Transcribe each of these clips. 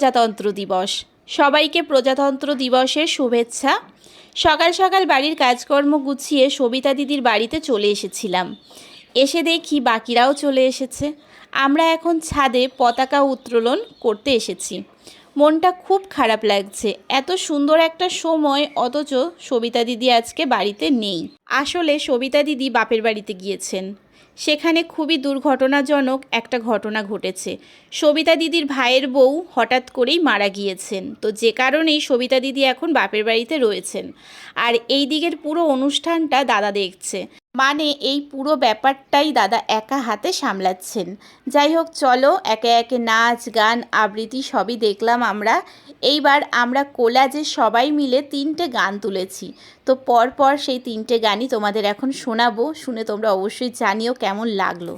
প্রজাতন্ত্র দিবস। সবাইকে প্রজাতন্ত্র দিবসের শুভেচ্ছা। সকাল সকাল বাড়ির কাজকর্ম গুছিয়ে সবিতা দিদির বাড়িতে চলে এসেছিলাম। এসে দেখি বাকিরাও চলে এসেছে। আমরা এখন ছাদে পতাকা উত্তোলন করতে এসেছি। মনটা খুব খারাপ লাগছে। এত সুন্দর একটা সময়, অথচ সবিতা দিদি আজকে বাড়িতে নেই। আসলে সবিতা দিদি বাপের বাড়িতে গিয়েছেন। সেখানে খুবই দুর্ঘটনাজনক একটা ঘটনা ঘটেছে। সবিতা দিদির ভাইয়ের বউ হঠাৎ করেই মারা গিয়েছেন। তো যে কারণেই সবিতা দিদি এখন বাপের বাড়িতে রয়েছেন। আর এই দিকের পুরো অনুষ্ঠানটা দাদা দেখছে। মানে এই পুরো ব্যাপারটাই দাদা একা হাতে সামলাচ্ছেন। যাই হোক, চলো, একে একে নাচ, গান, আবৃত্তি সবই দেখলাম আমরা। এইবার আমরা কোলাজে সবাই মিলে তিনটে গান তুলেছি। তো পর পর সেই তিনটে গানই তোমাদের এখন শোনাবো। শুনে তোমরা অবশ্যই জানিও কেমন লাগল।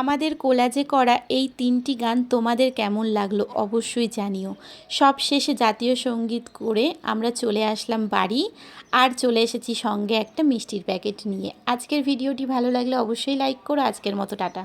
আমাদের কোলাজে করা এই তিনটি গান তোমাদের কেমন লাগল অবশ্যই জানিও। সব শেষে জাতীয় সংগীত করে আমরা চলে আসলাম বাড়ি, আর চলে এসেছি সঙ্গে একটা মিষ্টির প্যাকেট নিয়ে। আজকের ভিডিওটি ভালো লাগলে অবশ্যই লাইক করো। আজকের মতো টাটা।